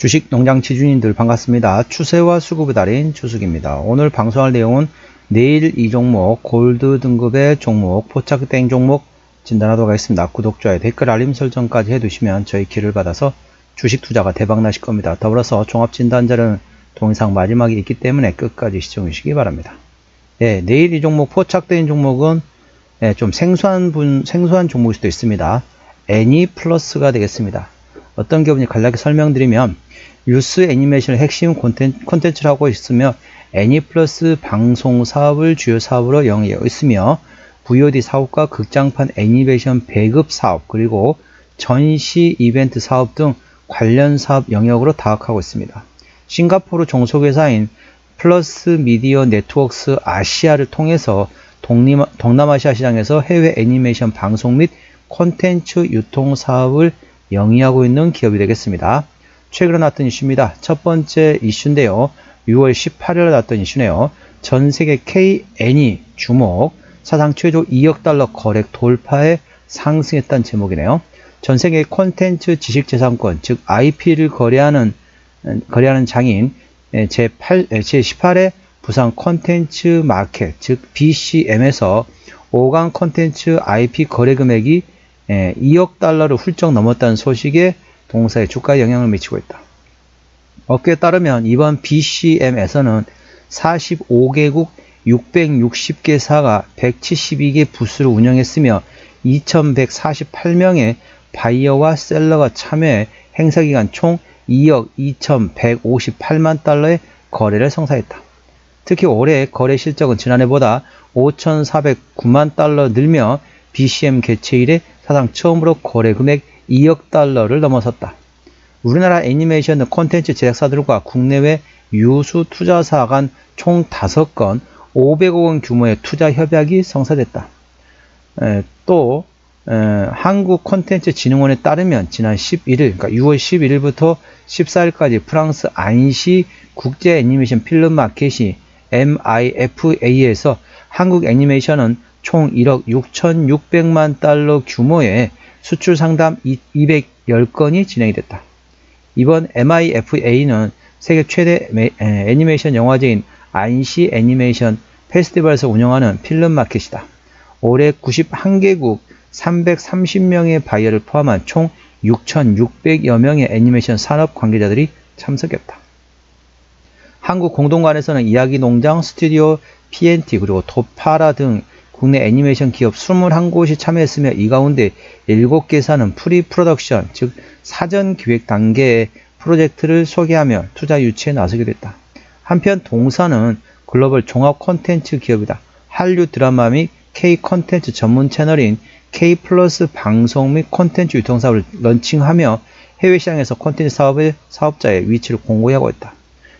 주식 농장 지주님들 반갑습니다. 추세와 수급의 달인 추숙입니다. 오늘 방송할 내용은 내일 이 종목 골드 등급의 종목 포착된 종목 진단하도록 하겠습니다. 구독, 좋아요, 댓글, 알림 설정까지 해두시면 저희 길을 받아서 주식 투자가 대박 나실 겁니다. 더불어서 종합 진단자는 동영상 마지막에 있기 때문에 끝까지 시청해 주시기 바랍니다. 예, 내일 이 종목 포착된 종목은 예, 좀 생소한 분, 생소한 종목일 수도 있습니다. 애니 플러스가 되겠습니다. 어떤 기업인지 간략히 설명드리면 뉴스 애니메이션의 핵심 콘텐츠를 하고 있으며 애니플러스 방송 사업을 주요 사업으로 영위하고 있으며 VOD 사업과 극장판 애니메이션 배급 사업 그리고 전시 이벤트 사업 등 관련 사업 영역으로 다각하고 있습니다. 싱가포르 종속회사인 플러스 미디어 네트워크스 아시아를 통해서 동남아시아 시장에서 해외 애니메이션 방송 및 콘텐츠 유통 사업을 영위하고 있는 기업이 되겠습니다. 최근에 나왔던 이슈입니다. 첫 번째 이슈인데요. 6월 18일에 나왔던 이슈네요. 전 세계 K&E 주목 사상 최초 2억 달러 거래액 돌파에 상승했다는 제목이네요. 전 세계 콘텐츠 지식재산권, 즉 IP를 거래하는 거래하는 장인 제8 제18회 부산 콘텐츠 마켓, 즉 BCM에서 5강 콘텐츠 IP 거래 금액이 2억 달러를 훌쩍 넘었다는 소식에 동사의 주가에 영향을 미치고 있다. 업계에 따르면 이번 BCM에서는 45개국 660개사가 172개 부스를 운영했으며 2148명의 바이어와 셀러가 참여해 행사 기간 총 2억 2158만 달러의 거래를 성사했다. 특히 올해 거래 실적은 지난해보다 5,409만 달러 늘며 BCM 개최 이래 사상 처음으로 거래 금액 2억 달러를 넘어섰다. 우리나라 애니메이션 콘텐츠 제작사들과 국내외 유수 투자사 간 총 5건 500억 원 규모의 투자 협약이 성사됐다. 에, 또 에, 한국콘텐츠진흥원에 따르면 지난 11일, 그러니까 6월 11일부터 14일까지 프랑스 안시 국제 애니메이션 필름 마켓이 MIFA에서 한국 애니메이션은 총 1억 6,600만 달러 규모의 수출 상담 210건이 진행이 됐다. 이번 MIFA는 세계 최대 애니메이션 영화제인 안시 애니메이션 페스티벌에서 운영하는 필름 마켓이다. 올해 91개국 330명의 바이어를 포함한 총 6,600여 명의 애니메이션 산업 관계자들이 참석했다. 한국 공동관에서는 이야기 농장, 스튜디오, PNT 그리고 도파라 등 국내 애니메이션 기업 21곳이 참여했으며 이 가운데 7개사는 프리 프로덕션, 즉 사전 기획 단계의 프로젝트를 소개하며 투자 유치에 나서게 됐다. 한편 동사는 글로벌 종합 콘텐츠 기업이다. 한류 드라마 및 K 콘텐츠 전문 채널인 K 플러스 방송 및 콘텐츠 유통 사업을 런칭하며 해외 시장에서 콘텐츠 사업의 사업자의 위치를 공고히 하고 있다.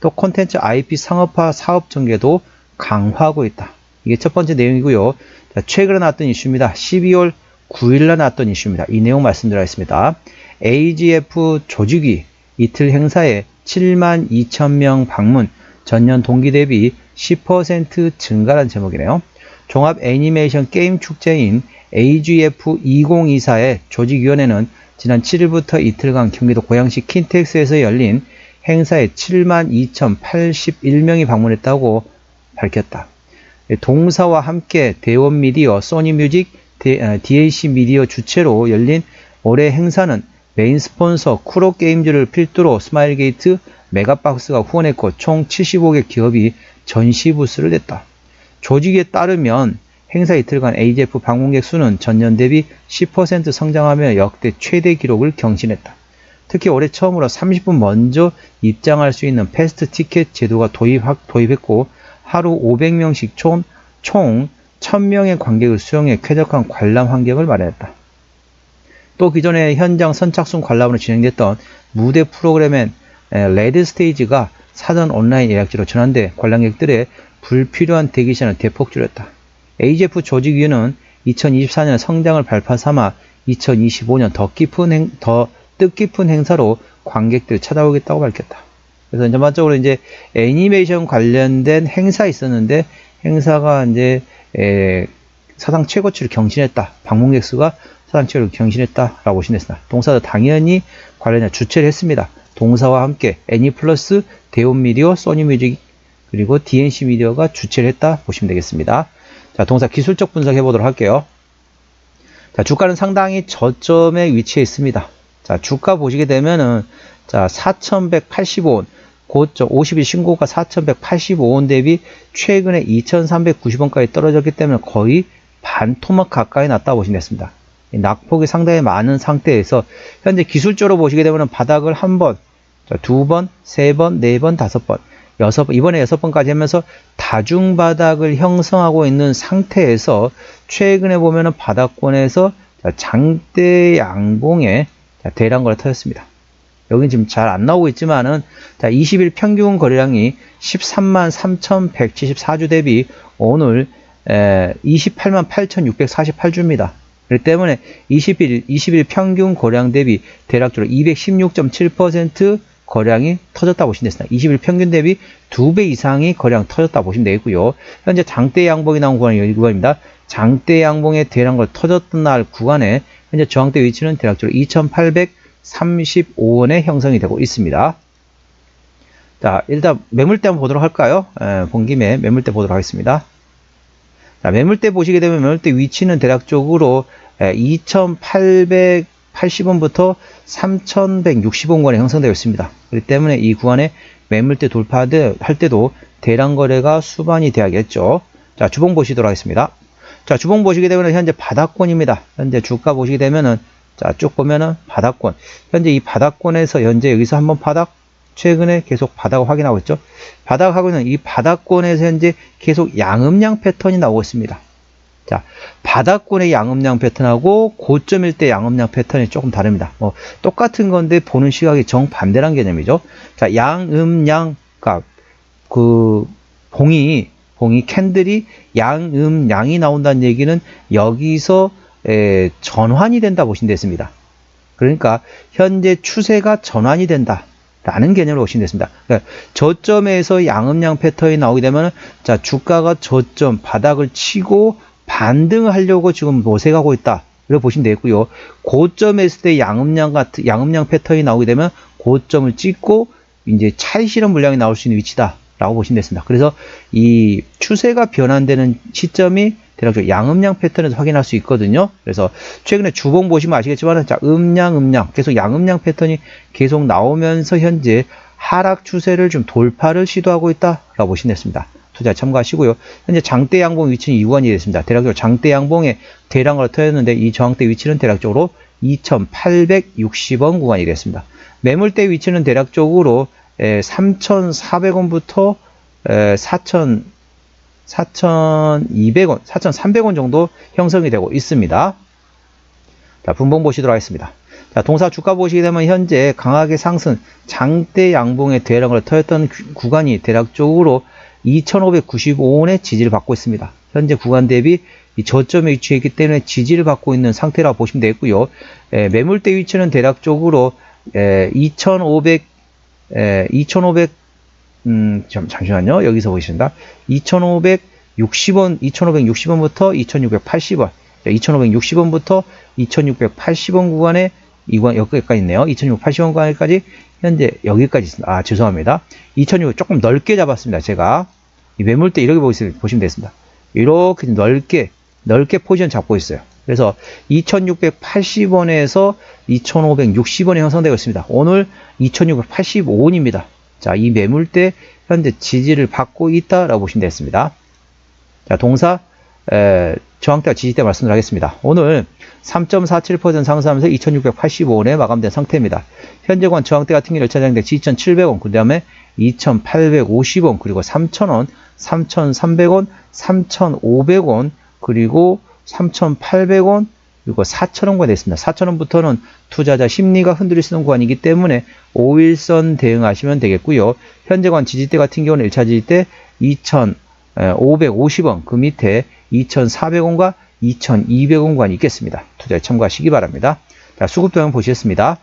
또 콘텐츠 IP 상업화 사업 전개도 강화하고 있다. 이게 첫 번째 내용이고요. 자, 최근에 나왔던 이슈입니다. 12월 9일날 나왔던 이슈입니다. 이 내용 말씀드리겠습니다. AGF 조직위 이틀 행사에 7만 2천 명 방문, 전년 동기 대비 10% 증가란 제목이네요. 종합 애니메이션 게임 축제인 AGF 2024의 조직위원회는 지난 7일부터 이틀간 경기도 고양시 킨텍스에서 열린 행사에 7만 2,081명이 방문했다고 밝혔다. 동사와 함께 대원 미디어, 소니 뮤직, DAC 어, 미디어 주최로 열린 올해 행사는 메인 스폰서 쿠로 게임즈를 필두로 스마일 게이트, 메가박스가 후원했고 총 75개 기업이 전시 부스를 냈다. 조직에 따르면 행사 이틀간 AGF 방문객 수는 전년 대비 10% 성장하며 역대 최대 기록을 경신했다. 특히 올해 처음으로 30분 먼저 입장할 수 있는 패스트 티켓 제도가 도입, 도입했고 하루 500명씩 총, 총 1000명의 관객을 수용해 쾌적한 관람 환경을 마련했다. 또 기존에 현장 선착순 관람으로 진행됐던 무대 프로그램엔 레드 스테이지가 사전 온라인 예약제로 전환돼 관람객들의 불필요한 대기 시간을 대폭 줄였다. AGF 조직위원회는 2024년 성장을 발파 삼아 2025년 더 깊은 행, 더 뜻깊은 행사로 관객들 찾아오겠다고 밝혔다. 그래서 전반적으로 이제 애니메이션 관련된 행사 있었는데 행사가 이제 에, 사상 최고치를 경신했다. 방문객 수가 사상 최고를 경신했다라고 보시면. 동사도 당연히 관련해 주최를 했습니다. 동사와 함께 애니 플러스 대온 미디어, 소니 뮤직 그리고 DNC 미디어가 주최를 했다 보시면 되겠습니다. 자, 동사 기술적 분석해 보도록 할게요. 자, 주가는 상당히 저점에 위치해 있습니다. 자, 주가 보시게 되면은 자, 4,185원 고점 50일 신고가 4,185원 대비 최근에 2,390원까지 떨어졌기 때문에 거의 반토막 가까이 났다 보시면. 이 낙폭이 상당히 많은 상태에서 현재 기술적으로 보시게 되면 바닥을 한 번, 자, 두 번, 세 번, 네 번, 다섯 번, 여섯 번, 이번에 여섯 번까지 하면서 다중 바닥을 형성하고 있는 상태에서 최근에 보면은 바닥권에서 자, 장대 양봉에 자, 대량거래 터졌습니다. 여기는 지금 잘 안 나오고 있지만은 자, 20일 평균 거래량이 13만 3,174주 대비 오늘 에, 28만 8,648주입니다. 그렇기 때문에 20일 20일 평균 거래량 대비 대략적으로 216.7% 거래량이 터졌다 보시면 되겠습니다. 20일 평균 대비 2배 이상이 거래량 터졌다 보시면 되겠고요. 현재 장대 양봉이 나온 구간이 여기 구간입니다. 장대 양봉의 대량걸 터졌던 날 구간에 현재 저항대 위치는 대략적으로 2,835원에 형성이 되고 있습니다. 자, 일단 매물대 한번 보도록 할까요? 에, 본 김에 매물대 보도록 하겠습니다. 자, 매물대 보시게 되면 매물대 위치는 대략적으로 2,880원부터 3,160원권에 형성되어 있습니다. 그렇기 때문에 이 구간에 매물대 돌파할 때도 대량 거래가 수반이 돼야겠죠. 자, 주봉 보시도록 하겠습니다. 자, 주봉 보시게 되면 현재 바닥권입니다. 현재 주가 보시게 되면은 자, 쭉 보면은 바닥권. 현재 이 바닥권에서 현재 여기서 한번 바닥 최근에 계속 바닥을 확인하고 있죠. 바닥하고 있는 이 바닥권에서 현재 계속 양음양 패턴이 나오고 있습니다. 자, 바닥권의 양음양 패턴하고 고점일 때 양음양 패턴이 조금 다릅니다. 뭐 똑같은 건데 보는 시각이 정반대란 개념이죠. 자, 양음양 그러니까 그 봉이 봉이 캔들이 양음양이 나온다는 얘기는 여기서 에, 전환이 된다 보시면 됐습니다. 그러니까 현재 추세가 전환이 된다. 라는 개념으로 보시면 됐습니다. 그러니까 저점에서 양음양 패턴이 나오게 되면 자 주가가 저점 바닥을 치고 반등을 하려고 지금 모색하고 있다. 이렇게 보시면 되고요. 고점에 있을 때 양음양 같은 양음양 패턴이 나오게 되면 고점을 찍고 이제 차익 실현 물량이 나올 수 있는 위치다. 라고 보시면 됐습니다. 그래서 이 추세가 변환되는 시점이 대략적으로 양음양 패턴에서 확인할 수 있거든요. 그래서 최근에 주봉 보시면 아시겠지만 자 음양 음양 계속 양음양 패턴이 계속 나오면서 현재 하락 추세를 좀 돌파를 시도하고 있다라고 보시면 됐습니다. 투자 참고하시고요. 현재 장대 양봉 위치는 이 구간이 됐습니다. 대략적으로 장대 양봉에 대량으로 터였는데 이 저항대 위치는 대략적으로 2,860원 구간이 됐습니다. 매물대 위치는 대략적으로 3,400원부터 4,000 4,200원, 4,300원 정도 형성이 되고 있습니다. 자, 분봉 보시도록 하겠습니다. 자, 동사 주가 보시게 되면 현재 강하게 상승, 장대 양봉의 대량을 터였던 구간이 대략적으로 2,595원의 지지를 받고 있습니다. 현재 구간 대비 이 저점에 위치해 있기 때문에 지지를 받고 있는 상태라고 보시면 되겠고요. 에, 매물대 위치는 대략적으로 에, 2,500, 에, 2,500 음, 잠시만요. 여기서 보시다 2,560원, 2,560원부터 2,680원. 2,560원부터 2,680원 구간에 이건 여기까지 있네요. 2,680원 구간까지 현재 여기까지 있습니다. 아, 죄송합니다. 2,600 조금 넓게 잡았습니다. 제가 이 매물대 이렇게 보시면 되겠습니다. 이렇게 넓게 넓게 포지션 잡고 있어요. 그래서 2,680원에서 2,560원에 형성되고 있습니다. 오늘 2,685원입니다. 자, 이 매물대 현재 지지를 받고 있다라고 보시면 되겠습니다. 자, 동사 에, 저항대와 지지대 말씀드리겠습니다. 오늘 3.47% 상승하면서 2,685원에 마감된 상태입니다. 현재관 저항대 같은 경우는 1차 장대 2,700원, 그 다음에 2,850원, 그리고 3,000원, 3,300원, 3,500원, 그리고 3,800원, 그리고 4천원과 됐습니다. 4천원부터는 투자자 심리가 흔들릴 수 있는 구간이기 때문에 5일선 대응하시면 되겠고요. 현재관 지지대 같은 경우는 1차 지지대 2,550원, 그 밑에 2,400원과 2,200원 구간이 있겠습니다. 투자에 참고하시기 바랍니다. 자, 수급 도형 보시겠습니다.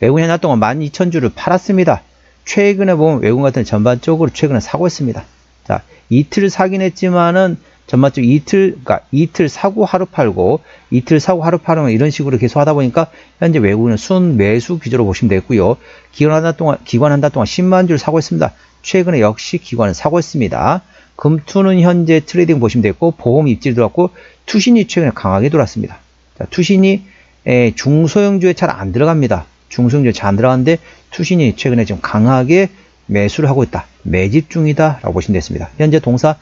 외국인 하나 동안 12,000주를 팔았습니다. 최근에 보면 외국인 같은 전반적으로 최근에 사고 있습니다. 자, 이틀 사긴 했지만은 전반적 이틀, 그러니까 이틀 사고 하루 팔고 이틀 사고 하루 팔으면 이런 식으로 계속 하다 보니까 현재 외국인은 순 매수 기조로 보시면 되고요. 기관 한 달 동안 기관 한 달 동안 10만 주를 사고 있습니다. 최근에 역시 기관은 사고 있습니다. 금투는 현재 트레이딩 보시면 되고 보험 입질 들어왔고 투신이 최근에 강하게 돌았습니다. 자, 투신이 에, 중소형주에 잘 안 들어갑니다. 중소형주에 잘 안 들어가는데 투신이 최근에 좀 강하게 매수를 하고 있다. 매집 중이다. 라고 보시면 되겠습니다. 현재 동사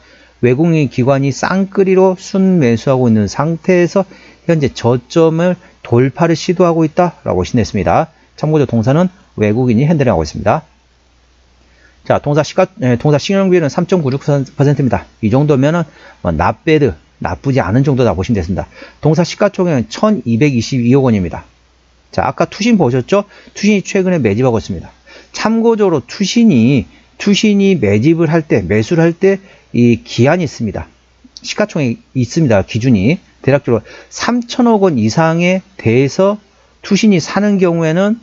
외국인 기관이 쌍끌이로 순매수하고 있는 상태에서 현재 저점을 돌파를 시도하고 있다. 라고 보시면 되겠습니다. 참고로 동사는 외국인이 핸들링하고 있습니다. 자, 동사 시가, 에, 동사 신용비율은 3.96%입니다. 이 정도면은, 뭐, 나배드, 나쁘지 않은 정도다 보시면 되겠습니다. 동사 시가총액은 1222억 원입니다. 자, 아까 투신 보셨죠? 투신이 최근에 매집하고 있습니다. 참고적으로 투신이, 투신이 매집을 할 때, 매수를 할 때, 이 기한이 있습니다. 시가총액이 있습니다. 기준이. 대략적으로 3천억 원 이상에 대해서 투신이 사는 경우에는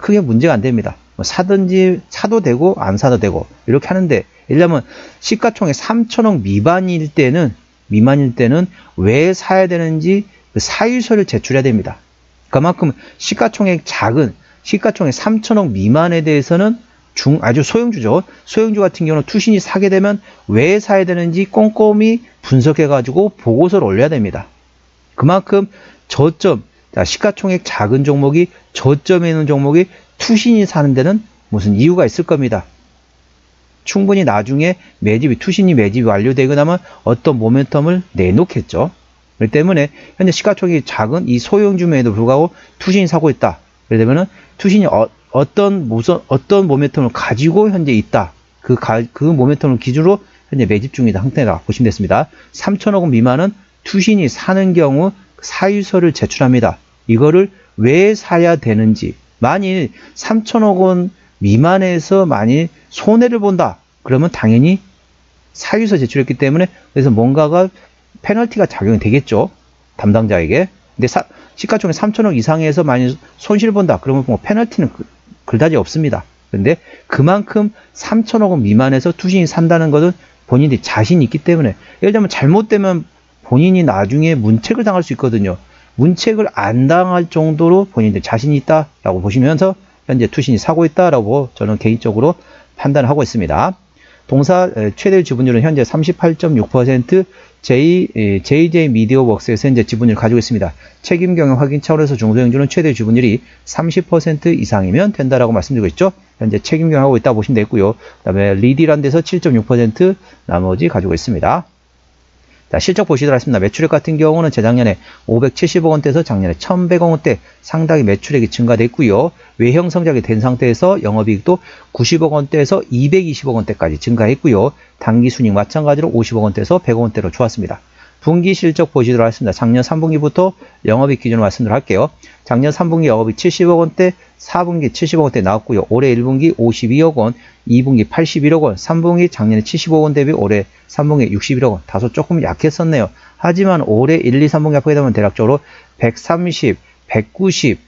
크게 문제가 안 됩니다. 뭐 사든지 사도 되고 안 사도 되고 이렇게 하는데 왜냐면 시가총액 3천억 미만일 때는 미만일 때는 왜 사야 되는지 그 사유서를 제출해야 됩니다. 그만큼 시가총액 작은 시가총액 3천억 미만에 대해서는 중 아주 소형주죠. 소형주 같은 경우는 투신이 사게 되면 왜 사야 되는지 꼼꼼히 분석해 가지고 보고서를 올려야 됩니다. 그만큼 저점 자, 시가총액 작은 종목이 저점에 있는 종목이 투신이 사는 데는 무슨 이유가 있을 겁니다. 충분히 나중에 매집이 투신이 매집이 완료되고 나면 어떤 모멘텀을 내놓겠죠. 그렇기 때문에 현재 시가총액이 작은 이 소형주매에도 불구하고 투신이 사고 있다. 그렇기 때문에 투신이 어, 떤 무슨 어떤 모멘텀을 가지고 현재 있다. 그, 가, 그 모멘텀을 기준으로 현재 매집 중이다. 상태가 보시면 됐습니다. 3천억 원 미만은 투신이 사는 경우 사유서를 제출합니다. 이거를 왜 사야 되는지 만일 3천억 원 미만에서 만일 손해를 본다. 그러면 당연히 사유서 제출했기 때문에 그래서 뭔가가 페널티가 작용이 되겠죠. 담당자에게. 근데 사, 시가총액 3천억 이상에서 만일 손실을 본다. 그러면 뭐 페널티는 그, 그다지 없습니다. 근데 그만큼 3천억 원 미만에서 투신이 산다는 것은 본인이 자신이 있기 때문에 예를 들면 잘못되면 본인이 나중에 문책을 당할 수 있거든요. 문책을 안 당할 정도로 본인들 자신이 있다라고 보시면서 현재 투신이 사고 있다라고 저는 개인적으로 판단하고 있습니다. 동사 최대 지분율은 현재 38.6% J, JJ 미디어 웍스에서 현재 지분율을 가지고 있습니다. 책임 경영 확인 차원에서 중소형주는 최대 지분율이 30% 이상이면 된다라고 말씀드리고 있죠. 현재 책임 경영하고 있다 보시면 되고요. 그 다음에 리디란 데서 7.6% 나머지 가지고 있습니다. 자, 실적 보시도록 하겠습니다. 매출액 같은 경우는 재작년에 570억 원대에서 작년에 1100억 원대 상당히 매출액이 증가됐고요. 외형 성장이 된 상태에서 영업이익도 90억 원대에서 220억 원대까지 증가했고요. 당기 순익 마찬가지로 50억 원대에서 100억 원대로 좋았습니다. 분기 실적 보시도록 하겠습니다. 작년 3분기부터 영업이익 기준으로 말씀드려 할게요. 작년 3분기 영업이익 70억 원대, 4분기 70억 원대 나왔고요. 올해 1분기 52억 원, 2분기 81억 원, 3분기 작년에 75억 원 대비 올해 3분기 61억 원. 다소 조금 약했었네요. 하지만 올해 1, 2, 3분기 합하게 되면 대략적으로 130, 190,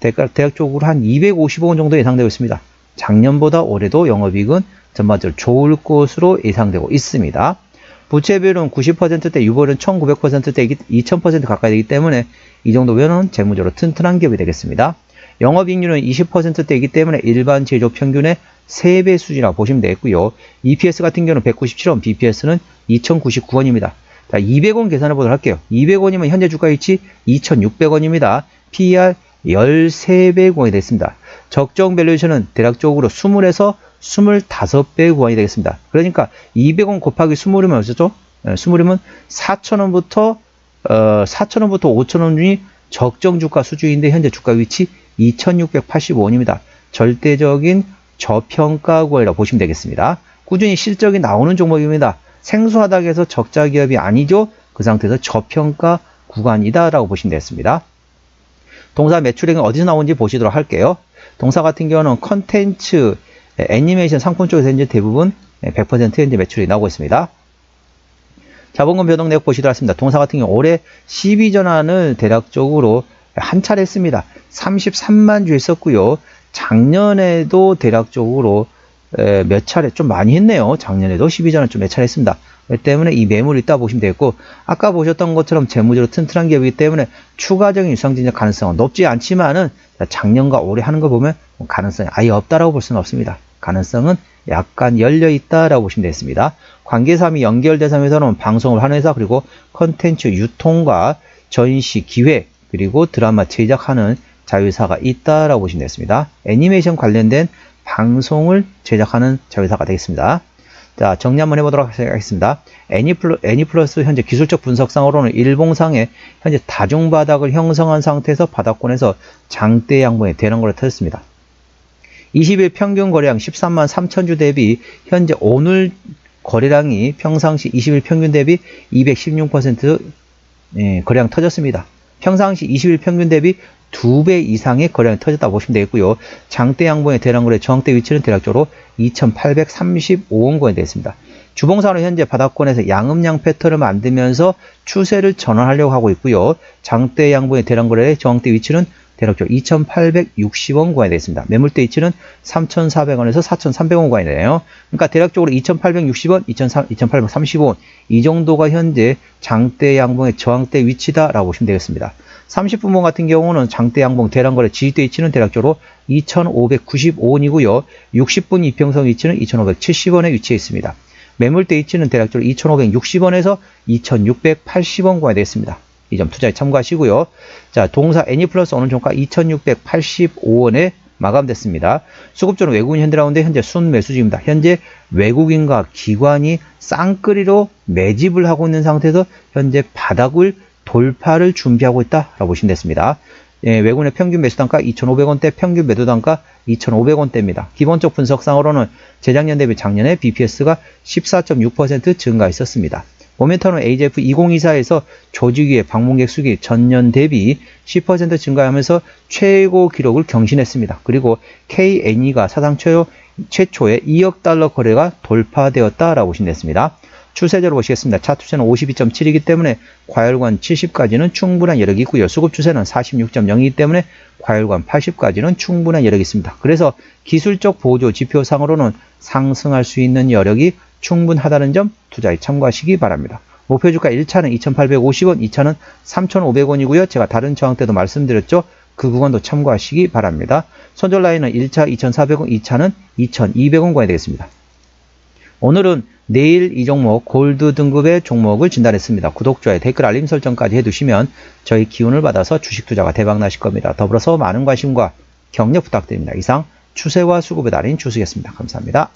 대략적으로 한 250억 원 정도 예상되고 있습니다. 작년보다 올해도 영업이익은 전반적으로 좋을 것으로 예상되고 있습니다. 부채 비율은 90%대, 유보율은 1900%대, 2000% 가까이 되기 때문에 이 정도면은 재무적으로 튼튼한 기업이 되겠습니다. 영업이익률은 20%대이기 때문에 일반 제조 평균의 3배 수준이라고 보시면 되겠고요. EPS 같은 경우는 197원, BPS는 2099원입니다. 자, 200원 계산해 보도록 할게요. 200원이면 현재 주가 위치 2600원입니다. PER 13배 구간이 됐습니다. 적정 밸류에이션은 대략적으로 20에서 25배 구간이 되겠습니다. 그러니까 200원 곱하기 20이면 어쩌죠? 20이면 4,000원부터 어, 4,000원부터 5,000원 중이 적정 주가 수준인데 현재 주가 위치 2,685원입니다. 절대적인 저평가 구간이라고 보시면 되겠습니다. 꾸준히 실적이 나오는 종목입니다. 생소하다고 해서 적자 기업이 아니죠. 그 상태에서 저평가 구간이다라고 보시면 되겠습니다. 동사 매출액은 어디서 나오는지 보시도록 할게요. 동사 같은 경우는 컨텐츠, 애니메이션 상품 쪽에서 현재 대부분 100% 현재 매출이 나오고 있습니다. 자본금 변동 내역 보시도록 하겠습니다. 동사 같은 경우 올해 12전환을 대략적으로 한 차례 했습니다. 33만 주 했었고요. 작년에도 대략적으로 에, 몇 차례 좀 많이 했네요. 작년에도 12전에 좀몇 차례 했습니다. 때문에 이 매물이 있다 보시면 되겠고 아까 보셨던 것처럼 재무적으로 튼튼한 기업이기 때문에 추가적인 유상 진입 가능성은 높지 않지만은 작년과 올해 하는 거 보면 가능성이 아예 없다라고 볼 수는 없습니다. 가능성은 약간 열려 있다라고 보시면 되겠습니다. 관계사이 연결 대상에서는 방송을 하는 회사 그리고 컨텐츠 유통과 전시 기획 그리고 드라마 제작하는 자회사가 있다라고 보시면 되겠습니다. 애니메이션 관련된 방송을 제작하는 자회사가 되겠습니다. 자, 정리 한번 해보도록 하겠습니다. 애니플러, 애니플러스 현재 기술적 분석상으로는 일봉상에 현재 다중바닥을 형성한 상태에서 바닥권에서 장대 양봉의 대량거래 터졌습니다. 20일 평균 거래량 13만 3천주 대비 현재 오늘 거래량이 평상시 20일 평균 대비 216% 예, 거래량 터졌습니다. 평상시 20일 평균 대비 2배 이상의 거래량이 터졌다 보시면 되겠고요. 장대 양봉의 대량거래 저항대 위치는 대략적으로 2835원권이 되겠습니다. 주봉사는 현재 바닥권에서 양음양 패턴을 만들면서 추세를 전환하려고 하고 있고요. 장대 양봉의 대량거래의 저항대 위치는 대략적으로 2,860원 구간이 되겠습니다. 매물대 위치는 3,400원에서 4,300원 구간이 되네요. 그러니까 대략적으로 2,860원, 2,830원 이 정도가 현재 장대 양봉의 저항대 위치다라고 보시면 되겠습니다. 30분봉 같은 경우는 장대 양봉 대량거래 지지대 위치는 대략적으로 2,595원이고요. 60분 이평선 위치는 2,570원에 위치해 있습니다. 매물대 위치는 대략적으로 2,560원에서 2,680원 구간이 되겠습니다. 이 점 투자에 참고하시고요. 자, 동사 애니 플러스 오늘 종가 2,685원에 마감됐습니다. 수급적으로 외국인 현대라운드 현재 순매수 중입니다. 현재 외국인과 기관이 쌍끌이로 매집을 하고 있는 상태에서 현재 바닥을 돌파를 준비하고 있다라고 보시면 됐습니다. 예, 외국인의 평균 매수 단가 2,500원대, 평균 매도 단가 2,500원대입니다. 기본적 분석상으로는 재작년 대비 작년에 BPS가 14.6% 증가했었습니다. 모멘텀은 AJF 2024에서 조직위의 방문객 수기 전년 대비 10% 증가하면서 최고 기록을 경신했습니다. 그리고 KNE가 사상 최초, 최초의 2억 달러 거래가 돌파되었다라고 됐습니다. 추세적으로 보시겠습니다. 차투세는 52.7이기 때문에 과열관 70까지는 충분한 여력이 있고요. 수급 추세는 46.0이기 때문에 과열관 80까지는 충분한 여력이 있습니다. 그래서 기술적 보조 지표상으로는 상승할 수 있는 여력이 충분하다는 점 투자에 참고하시기 바랍니다. 목표 주가 1차는 2,850원, 2차는 3,500원이고요. 제가 다른 저항 때도 말씀드렸죠. 그 구간도 참고하시기 바랍니다. 손절 라인은 1차 2,400원, 2차는 2,200원 구간이 되겠습니다. 오늘은 내일 이 종목 골드 등급의 종목을 진단했습니다. 구독, 좋아요, 댓글, 알림 설정까지 해두시면 저희 기운을 받아서 주식 투자가 대박 나실 겁니다. 더불어서 많은 관심과 격려 부탁드립니다. 이상 추세와 수급의 달인 주식이었습니다. 감사합니다.